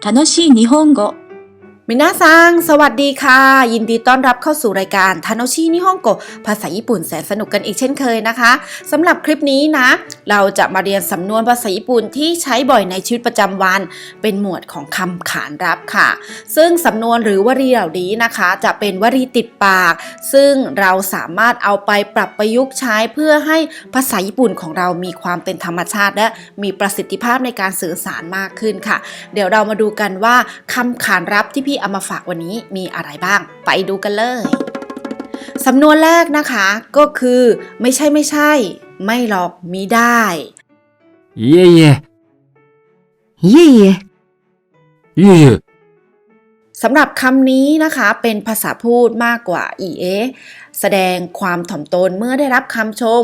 楽しい日本語。 มินาซัง สวัสดีค่ะ ยินดีต้อนรับเข้าสู่รายการทานชินิฮงโกภาษาญี่ปุ่นแสนสนุกกันอีกเช่นเคยนะคะสำหรับคลิปนี้นะ เราจะมาเรียนสำนวนภาษาญี่ปุ่นที่ใช้บ่อยในชีวิตประจำวัน เป็นหมวดของคำขานรับค่ะ ซึ่งสำนวนหรือวลีเหล่านี้นะคะ จะเป็นวลีติดปาก ซึ่งเราสามารถเอาไปปรับประยุกต์ใช้เพื่อให้ภาษาญี่ปุ่นของเรามีความเป็นธรรมชาติ และมีประสิทธิภาพในการสื่อสารมากขึ้นค่ะ เดี๋ยวเรามาดูกันว่าคำขานรับที่พี่เอามาฝากวันนี้มีอะไรบ้าง ไปดูกันเลย สำนวนแรกนะคะก็คือ ไม่ใช่ไม่ใช่ ไม่หรอกมีได้เย่เย่เย่เย่เย่สำหรับคำนี้นะคะเป็นภาษาพูดมากกว่า e a แสดงความถ่อมตนเมื่อได้รับคำชม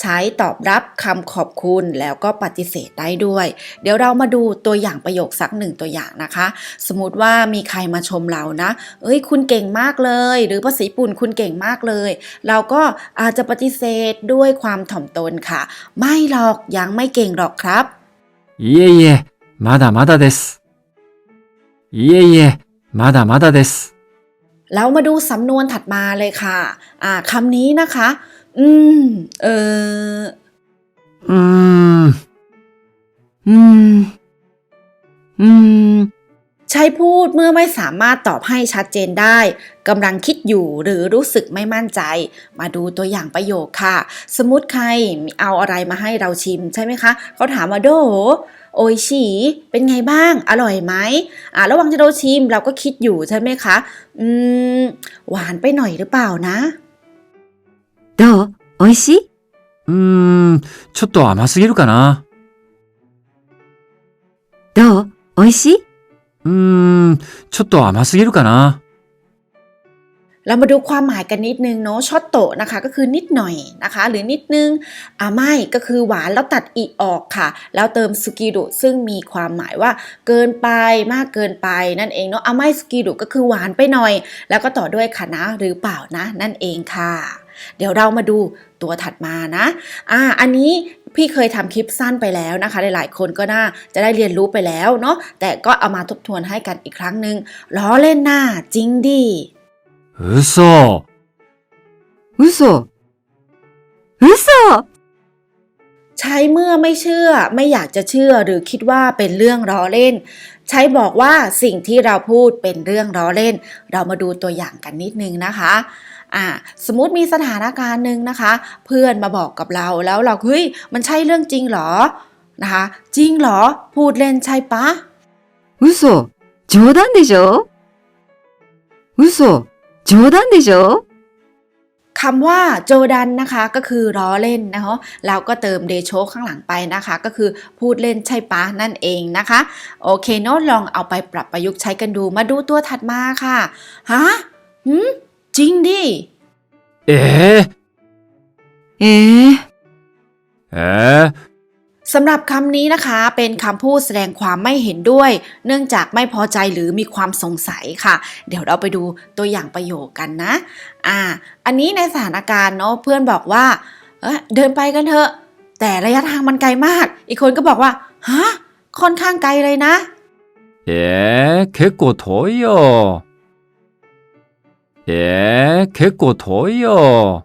ใช้ตอบรับคำขอบคุณแล้วก็ปฏิเสธได้ด้วย เดี๋ยวเรามาดูตัวอย่างประโยคสักหนึ่งตัวอย่างนะคะ สมมติว่ามีใครมาชมเรานะ เอ้ยคุณเก่งมากเลย หรือภาษาญี่ปุ่นคุณเก่งมากเลย เราก็อาจจะปฏิเสธด้วยความถ่อมตนค่ะ ไม่หรอกยังไม่เก่งหรอกครับ いえいえ、まだまだです。いえいえ、まだまだです。 แล้วมาดูสำนวนถัดมาเลยค่ะ อ่าคำนี้นะคะ อืม เออ อืม อืม อืม ใช้พูดเมื่อไม่สามารถตอบให้ชัดเจนได้กำลังคิดอยู่หรือรู้สึกไม่มั่นใจ มาดูตัวอย่างประโยคค่ะ สมมติใครเอาอะไรมาให้เราชิมใช่ไหมคะ เขาถามว่าโด โอยชีเป็นไงบ้าง อร่อยไหมอ่าระหว่างที่เราชิมเราก็คิดอยู่ใช่ไหมคะ อืม หวานไปหน่อยหรือเปล่านะ どう美味しいうーん、ちょっと甘すぎるかな。どう美味しいうーん、ちょっと甘すぎるかな。 เรามาดูความหมายกันนิดนึงเนาะช็อตโตนะคะก็คือนิดหน่อยนะคะ หรือนิดนึงอาไม่ก็คือหวานแล้วตัดอีออกค่ะ แล้วเติมสุกิรุซึ่งมีความหมายว่าเกินไปมากเกินไปนั่นเองเนาะอาไม่สุกิรุก็คือหวานไปหน่อย แล้วก็ต่อด้วยคะนะหรือเปล่านะ นั่นเองค่ะ เดี๋ยวเรามาดูตัวถัดมานะอ่าอันนี้พี่เคยทำคลิปสั้นไปแล้วนะคะ หลายๆ คนก็น่าจะได้เรียนรู้ไปแล้วเนาะแต่ก็เอามาทบทวนให้กันอีกครั้งหนึ่งล้อเล่นหน้าจริงดิ 嘘。嘘嘘 ใช้เมื่อไม่เชื่อไม่อยากจะเชื่อหรือคิดว่าเป็นเรื่องล้อเล่น ใช้บอกว่าสิ่งที่เราพูดเป็นเรื่องล้อเล่น เรามาดูตัวอย่างกันนิดนึงนะคะอ่าสมมติมีสถานการณ์หนึ่งนะคะ เพื่อนมาบอกกับเราแล้วเราเฮ้ยมันใช่เรื่องจริงเหรอนะคะ จริงเหรอ พูดเล่นใช่ปะ 嘘冗談でしょ嘘 冗談でしょ คำว่าโจดันนะคะก็คือล้อเล่นนะคะเราก็เติมเดโชข้างหลังไปนะคะ ก็คือพูดเล่นใช่ปะนั่นเองนะคะ โอเคโน้ตลองเอาไปปรับประยุกต์ใช้กันดูมาดูตัวถัดมาค่ะฮะหืมจริงดิ ええええええ สำหรับคำนี้นะคะ เป็นคำพูดแสดงความไม่เห็นด้วย เนื่องจากไม่พอใจหรือมีความสงสัยค่ะ เดี๋ยวเราไปดูตัวอย่างประโยคกันนะ อ่า อันนี้ในสถานการณ์เนาะเพื่อนบอกว่าเอ้ยเดินไปกันเถอะ แต่ระยะทางมันไกลมาก อีกคนก็บอกว่าฮะค่อนข้างไกลเลยนะ ええ結構遠いよ。ええ結構遠いよ。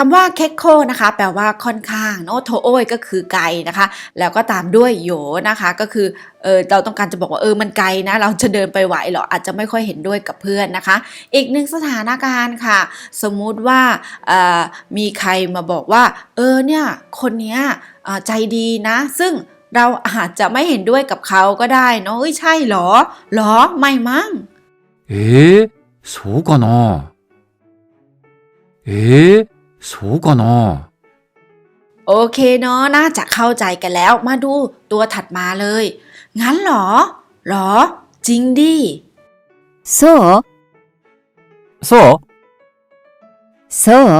คำว่าเคโคนะคะ แปลว่าค่อนข้างเนาะโทโอยก็คือไกลนะคะ แล้วก็ตามด้วยโยนะคะ ก็คือเออเราต้องการจะบอกว่าเออมันไกลนะ เราจะเดินไปไหวเหรออาจจะไม่ค่อยเห็นด้วยกับเพื่อนนะคะ อีกหนึ่งสถานการณ์ค่ะ สมมุติว่าเอ่อมีใครมาบอกว่า เออเนี่ยคนเนี้ยเอ่อใจดีนะ ซึ่งเราอาจจะไม่เห็นด้วยกับเขาก็ได้เนาะเอ้ยใช่เหรอเหรอไม่มั้ง ええそうかな。ええ そうかな。 โอเคเนาะน่าจะเข้าใจกันแล้วมาดูตัวถัดมาเลย งั้นเหรอเหรอ จริงดิ そうそうそう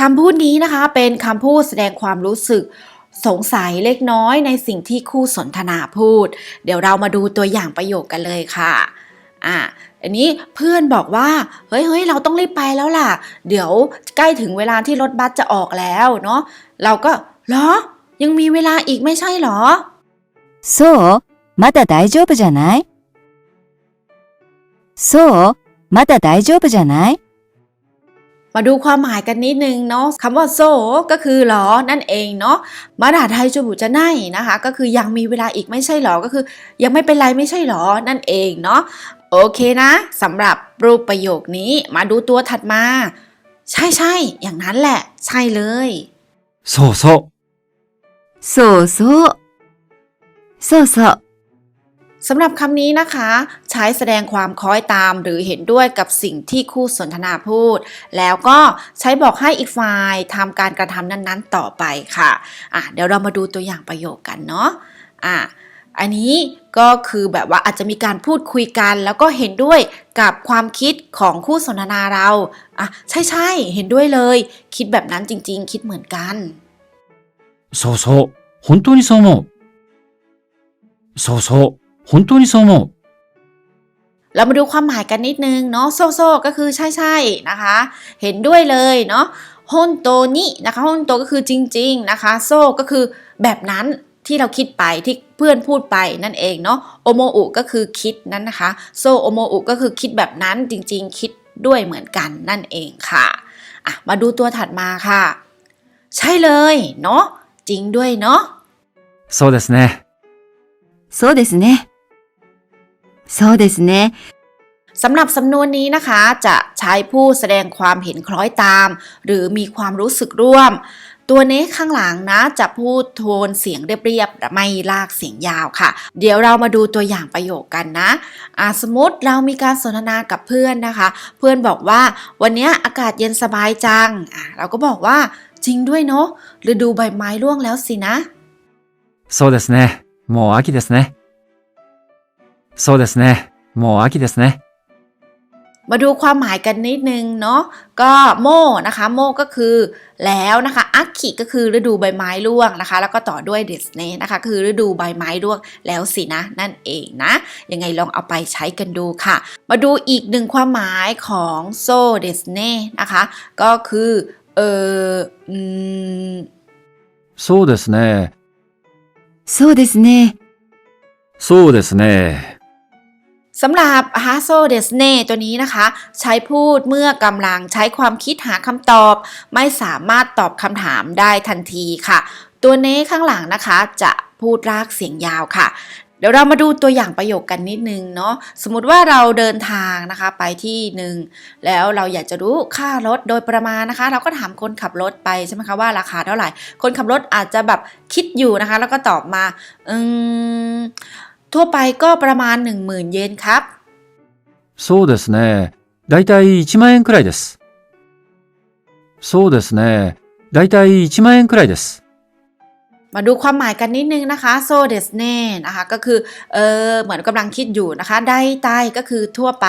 คำพูดนี้นะคะ เป็นคำพูดแสดงความรู้สึก สงสัยเล็กน้อยในสิ่งที่คู่สนทนาพูด เดี๋ยวเรามาดูตัวอย่างประโยคกันเลยค่ะ อ่ะ อันนี้เพื่อนบอกว่า เฮ้ยเฮ้ยเราต้องรีบไปแล้วล่ะ เดี๋ยวใกล้ถึงเวลาที่รถบัสจะออกแล้วเนาะ เราก็เหรอ ยังมีเวลาอีกไม่ใช่เหรอ そう まだ大丈夫じゃないそうまだ大丈夫じゃない มาดูความหมายกันนิดนึงเนาะคำว่าโซก็คือหรอนั่นเองเนาะมาดาไทยจูบุจะไนนะคะ ก็คือยังมีเวลาอีกไม่ใช่หรอก็คือ ยังไม่เป็นไรไม่ใช่หรอนั่นเองเนาะ โอเคนะสำหรับรูปประโยคนี้มาดูตัวถัดมา ใช่ใช่อย่างนั้นแหละ ใช่เลยโซโซโซโซโซโซสำหรับคำนี้นะคะ ใช้แสดงความคล้อยตามหรือเห็นด้วยกับสิ่งที่คู่สนทนาพูด แล้วก็ใช้บอกให้อีกฝ่ายทำการกระทำนั้นๆ ต่อไปค่ะอะ เดี๋ยวเรามาดูตัวอย่างประโยคกันเนาะอะ อันนี้ก็คือแบบว่าอาจจะมีการพูดคุยกัน แล้วก็เห็นด้วยกับความคิดของคู่สนทนาเราอ่ะใช่ใช่ๆเห็นด้วยเลย คิดแบบนั้นจริง ๆ คิดเหมือนกัน そうそう。本当にそう思う。そうそう。本当にそう思う。 เรามาดูความหมายกันนิดนึงเนาะโซโซก็คือใช่ใช่ๆนะคะ เห็นด้วยเลยเนาะฮอนโตนินะคะฮอนโตก็คือจริง ๆนะคะ โซก็คือแบบนั้น ที่เราคิดไปที่เพื่อนพูดไปนั่นเองเนาะโอโมอุก็คือคิดนั้นนะคะโซโอโมอุก็คือคิดแบบนั้นจริง ๆ คิดด้วยเหมือนกันนั่นเองค่ะอ่ะ มาดูตัวถัดมาค่ะ ใช่เลยเนาะจริงด้วยเนาะ そうですね。そうですね。そうですね。 สำหรับสำนวนนี้นะคะ จะใช้ผู้แสดงความเห็นคล้อยตาม หรือมีความรู้สึกร่วม ตัวเนี้ข้างหลังนะ จะพูดโทนเสียงเรียบๆไม่ลากเสียงยาวค่ะ เดี๋ยวเรามาดูตัวอย่างประโยคกันนะอ่าสมมติเรามีการสนทนากับเพื่อนนะคะ เพื่อนบอกว่าวันเนี้ยอากาศเย็นสบายจังอ่าเราก็บอกว่าจริงด้วยเนาะฤดูใบไม้ร่วงแล้วสินะ そうですね。もう秋ですね。そうですね。もう秋ですね。 มาดูความหมายกันนิดนึงเนาะก็โมนะคะ โมก็คือแล้วนะคะอักขิก็คือฤดูใบไม้ร่วงนะคะ แล้วก็ต่อด้วยเดสเนนะคะคือฤดูใบไม้ร่วงแล้วสินะ นั่นเองนะ ยังไงลองเอาไปใช้กันดูค่ะ มาดูอีกหนึ่งความหมายของโซเดสเนนะคะ ก็คือเอออืม そうですね。そうですね。そうですね。 สำหรับ h a s o d e s n e ตัวนี้นะคะ ใช้พูดเมื่อกำลังใช้ความคิดหาคำตอบ ไม่สามารถตอบคำถามได้ทันทีค่ะ ตัวเน้ข้างหลังนะคะ จะพูดรากเสียงยาวค่ะ เดี๋ยวเรามาดูตัวอย่างประโยคกันนิดนึงเนาะสมมติว่าเราเดินทางนะคะไปที่หนึ่งแล้วเราอยากจะรู้ค่ารถโดยประมาณนะคะ เราก็ถามคนขับรถไปใช่ไหมคะว่าราคาเท่าไหร่ คนขับรถอาจจะแบบคิดอยู่นะคะ แล้วก็ตอบมาอืม ทั่วไปก็ประมาณ 10,000 เยนครับ そうですね。だいたい1万円くらいです。そうですね。だいたい1万円くらいです。 มาดูความหมายกันนิดนึงนะคะโซเดสเน่นะคะก็คือเออเหมือนกำลังคิดอยู่นะคะ ได้ใต้ก็คือทั่วไป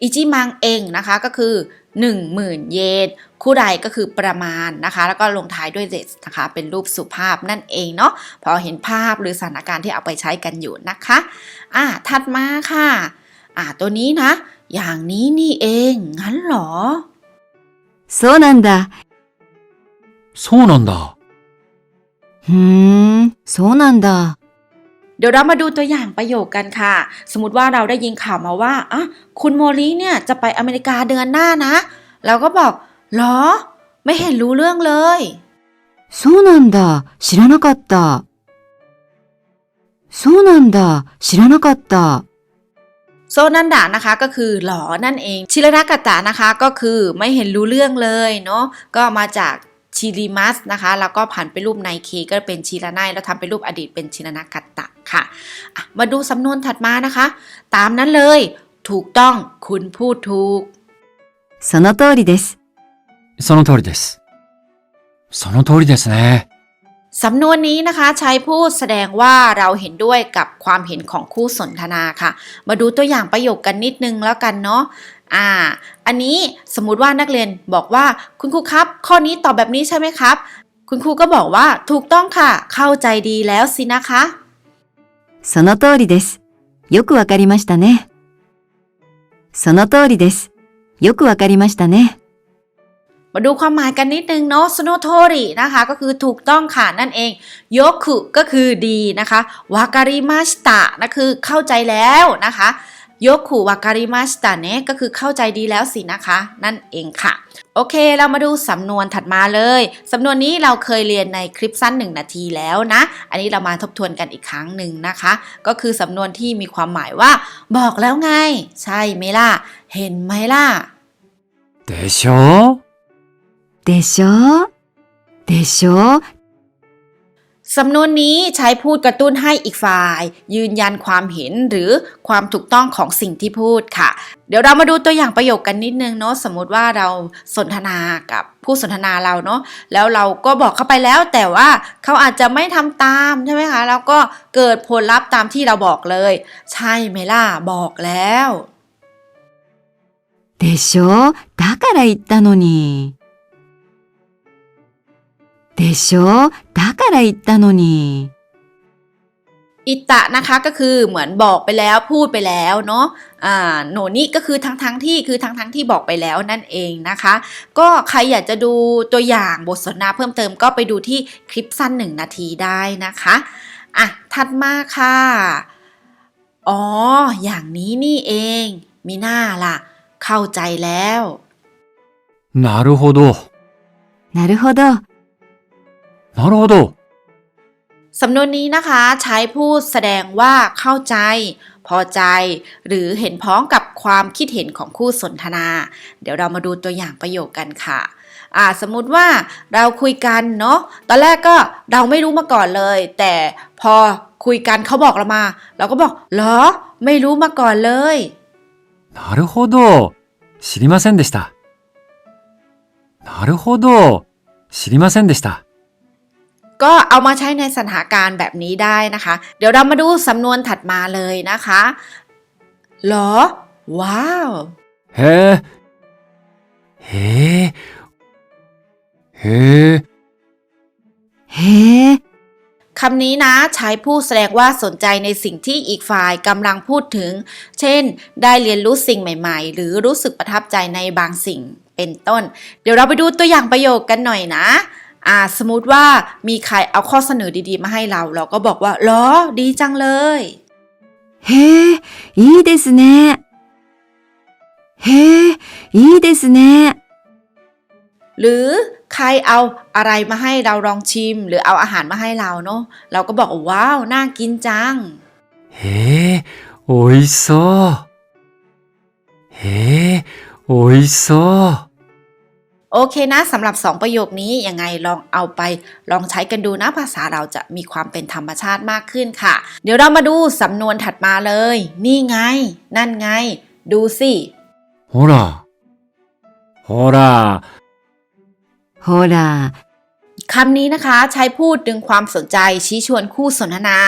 อิจิมังเองนะคะก็คือ 10,000 เยนคู่ใดก็คือประมาณนะคะ แล้วก็ลงท้ายด้วยเดสนะคะ เป็นรูปสุภาพนั่นเองเนาะพอเห็นภาพหรือสถานการณ์ที่เอาไปใช้กันอยู่นะคะอ่ะถัดมาค่ะอ่ะตัวนี้นะ อย่างนี้นี่เองงั้นเหรอ そうなんだ。そうなんだ。ふーん、そうなんだ。 เดี๋ยวเรามาดูตัวอย่างประโยคกันค่ะ สมมติว่าเราได้ยินข่าวมาว่าอ่ะคุณโมลีเนี่ยจะไปอเมริกาเดือนหน้านะ เราก็บอกเหรอ ไม่เห็นรู้เรื่องเลย そうなんだ。知らなかった。そうなんだ。知らなかった。 โซนันดานะคะก็คือหลอนั่นเอง ชิรนากตะนะคะก็คือไม่เห็นรู้เรื่องเลยเนาะก็มาจาก ชิริมัสนะคะ แล้วก็ผันไปรูปไนเคก็เป็นชิรานายแล้วทำเป็นรูปอดีตเป็นชิรนากตะค่ะอ่ะ มาดูสำนวนถัดมานะคะ ตามนั้นเลย ถูกต้องคุณพูดถูก その通りです。その通りです。その通りですね。 สำนวนนี้นะคะใช้พูดแสดงว่าเราเห็นด้วยกับความเห็นของคู่สนทนาค่ะ มาดูตัวอย่างประโยคกันนิดนึงแล้วกันเนาะ อ่า อันนี้สมมุติว่านักเรียนบอกว่าคุณครูครับ ข้อนี้ตอบแบบนี้ใช่ไหมครับ คุณครูก็บอกว่าถูกต้องค่ะ เข้าใจดีแล้วสินะคะ その通りです。よくわかりましたね。その通りです。よくわかりましたね。 มาดูความหมายกันนิดนึงเนาะสโนโทรินะคะ ก็คือถูกต้องค่ะนั่นเองโยคุก็คือดีนะคะวาการิมาสตะนะคือเข้าใจแล้วนะคะ โยคุวาการิมาสตะเนี่ยก็คือเข้าใจดีแล้วสินะคะ นั่นเองค่ะ โอเค เรามาดูสำนวนถัดมาเลย สำนวนนี้เราเคยเรียนในคลิปสั้น 1 นาทีแล้วนะ อันนี้เรามาทบทวนกันอีกครั้งหนึ่งนะคะ ก็คือสำนวนที่มีความหมายว่า บอกแล้วไง ใช่ไหมล่ะ เห็นไหมล่ะ でしょでしょでしょ สำนวนนี้ใช้พูดกระตุ้นให้อีกฝ่าย ยืนยันความเห็นหรือความถูกต้องของสิ่งที่พูดค่ะ เดี๋ยวเรามาดูตัวอย่างประโยคกันนิดนึงเนาะสมมุติว่าเราสนทนากับผู้สนทนาเราเนาะแล้วเราก็บอกเข้าไปแล้ว แต่ว่าเขาอาจจะไม่ทำตามใช่ไหมคะแล้วก็เกิดผลลัพธ์ตามที่เราบอกเลย ใช่ไหมล่ะบอกแล้ว でしょだから言ったのに。 でしょだから言ったのに。 อิตะนะคะก็คือเหมือนบอกไปแล้วพูดไปแล้วเนาะอ่าโหนนี่ก็คือทั้งทั้งๆที่คือทั้งทั้งๆที่บอกไปแล้วนั่นเองนะคะ ก็ใครอยากจะดูตัวอย่างบทสนทนาเพิ่มเติมก็ไปดูที่คลิปสั้นหนึ่งนาทีได้นะคะอ่ะถัดมาค่ะ อ๋อ อย่างนี้นี่เอง มีหน้าล่ะ เข้าใจแล้ว なるほど。なるほど。 なるほど。 สำนวนนี้นะคะ ใช้พูดแสดงว่าเข้าใจ พอใจ หรือเห็นพ้องกับความคิดเห็นของคู่สนทนา เดี๋ยวเรามาดูตัวอย่างประโยคกันค่ะ อ่า สมมุติว่าเราคุยกันเนาะตอนแรกก็เราไม่รู้มาก่อนเลย แต่พอคุยกันเขาบอกเรามา เราก็บอกเหรอ ไม่รู้มาก่อนเลย なるほど。知りませんでした。なるほど。知りませんでした。 ก็เอามาใช้ในสถานการณ์แบบนี้ได้นะคะ เดี๋ยวเรามาดูสำนวนถัดมาเลยนะคะเหรอ ว้าว へえ。へえ。へえ。へえ。 คำนี้นะใช้พูดแสดงว่าสนใจในสิ่งที่อีกฝ่ายกำลังพูดถึง เช่น ได้เรียนรู้สิ่งใหม่ๆ หรือรู้สึกประทับใจในบางสิ่งเป็นต้น เดี๋ยวเราไปดูตัวอย่างประโยคกันหน่อยนะ อ่า สมมติว่ามีใครเอาข้อเสนอดีๆ มาให้เรา เราก็บอกว่าเหรอ ดีจังเลย へえ、いいですね。へえ、いいですね。 หรือใครเอาอะไรมาให้เราลองชิม หรือเอาอาหารมาให้เราเนาะเราก็บอกว้าว น่ากินจัง へえ。おいしそう。へえ。おいしそう。 โอเคนะสำหรับ 2 ประโยคนี้ยังไงลองเอาไปลองใช้กันดูนะภาษาเราจะมีความเป็นธรรมชาติมากขึ้นค่ะ เดี๋ยวเรามาดูสำนวนถัดมาเลย นี่ไง นั่นไง ดูสิ ほら。ほら。ほら、 คำนี้นะคะใช้พูดดึงความสนใจชี้ชวนคู่สนทนา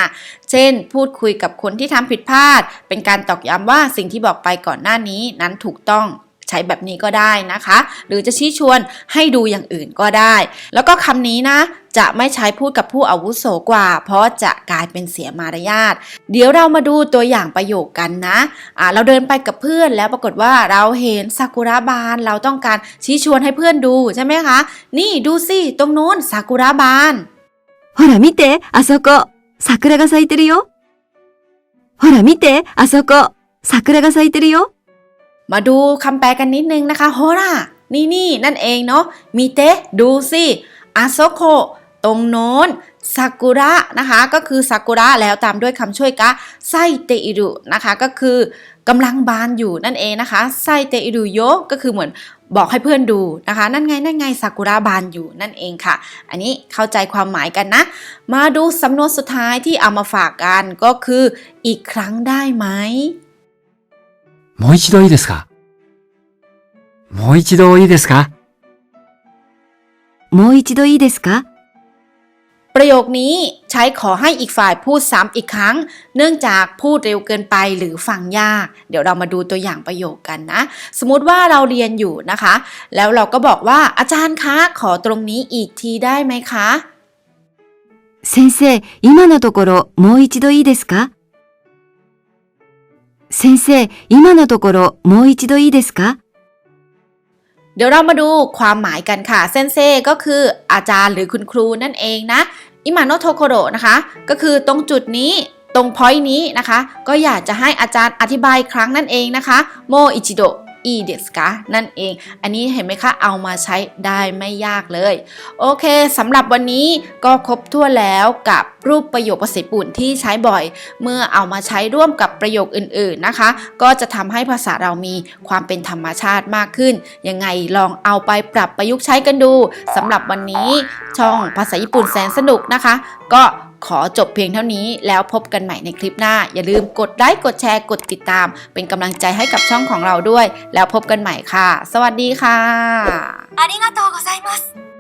เช่น พูดคุยกับคนที่ทำผิดพลาด เป็นการตอกย้ำว่าสิ่งที่บอกไปก่อนหน้านี้นั้นถูกต้อง ใช้แบบนี้ก็ได้นะคะ หรือจะชี้ชวนให้ดูอย่างอื่นก็ได้ แล้วก็คำนี้นะ จะไม่ใช้พูดกับผู้อาวุโสกว่า เพราะจะกลายเป็นเสียมารยาท เดี๋ยวเรามาดูตัวอย่างประโยคกันนะอ่าเราเดินไปกับเพื่อนแล้วปรากฏว่าเราเห็นซากุระบานเราต้องการชี้ชวนให้เพื่อนดูใช่ไหมคะ นี่ดูสิตรงนู้นซากุระบาน ほら見て、あそこ、桜が咲いてるよ。ほら見て、あそこ、桜が咲いてるよ。 มาดูคำแปลกันนิดนึงนะคะโฮรานี่นี่นั่นเองเนาะมีเตะดูสิอาโซโคตรงโน้นซากุระนะคะก็คือซากุระแล้วตามด้วยคำช่วยกะไซเตอิรุนะคะก็คือกำลังบานอยู่นั่นเองนะคะไซเตอิรุโยก็คือเหมือนบอกให้เพื่อนดูนะคะ นั่นไงนั่นไงซากุระบานอยู่นั่นเองค่ะ อันนี้เข้าใจความหมายกันนะ มาดูสำนวนสุดท้ายที่เอามาฝากกันก็คืออีกครั้งได้ไหม もう一度いいですかもう一度いいですかもう一度いいですか ประโยคนี้ใช้ขอให้อีกฝ่ายพูดซ้ำอีกครั้ง เนื่องจากพูดเร็วเกินไปหรือฟังยาก เดี๋ยวเรามาดูตัวอย่างประโยคกันนะ สมมุติว่าเราเรียนอยู่นะคะ แล้วเราก็บอกว่าอาจารย์คะ ขอตรงนี้อีกทีได้ไหมคะ 先生、今のところもう一度いいですか 先生、今のところもう一度いいですか เดี๋ยวเรามาดูความหมายกันค่ะ เซนเซก็คืออาจารย์หรือคุณครูนั่นเองนะอิมาโนโทโคโรนะคะ ก็คือตรงจุดนี้ตรงพอยต์นี้นะคะ ก็อยากจะให้อาจารย์อธิบายอีกครั้งนั่นเองนะคะโมอิจิโด อีเดสกะนั่นเอง อันนี้เห็นไหมคะ เอามาใช้ได้ไม่ยากเลย โอเคสำหรับวันนี้ก็ครบถ้วแล้วกับรูปประโยคภาษาญี่ปุ่นที่ใช้บ่อย เมื่อเอามาใช้ร่วมกับประโยคอื่นๆนะคะ ก็จะทำให้ภาษาเรามีความเป็นธรรมชาติมากขึ้น ยังไงลองเอาไปปรับประยุกต์ใช้กันดูสำหรับวันนี้ช่องภาษาญี่ปุ่นแสนสนุกนะคะ ก็ ขอจบเพียงเท่านี้แล้วพบกันใหม่ในคลิปหน้า อย่าลืมกดไลค์กดแชร์กดติดตาม เป็นกำลังใจให้กับช่องของเราด้วย แล้วพบกันใหม่ค่ะ สวัสดีค่ะ ありがとうございます。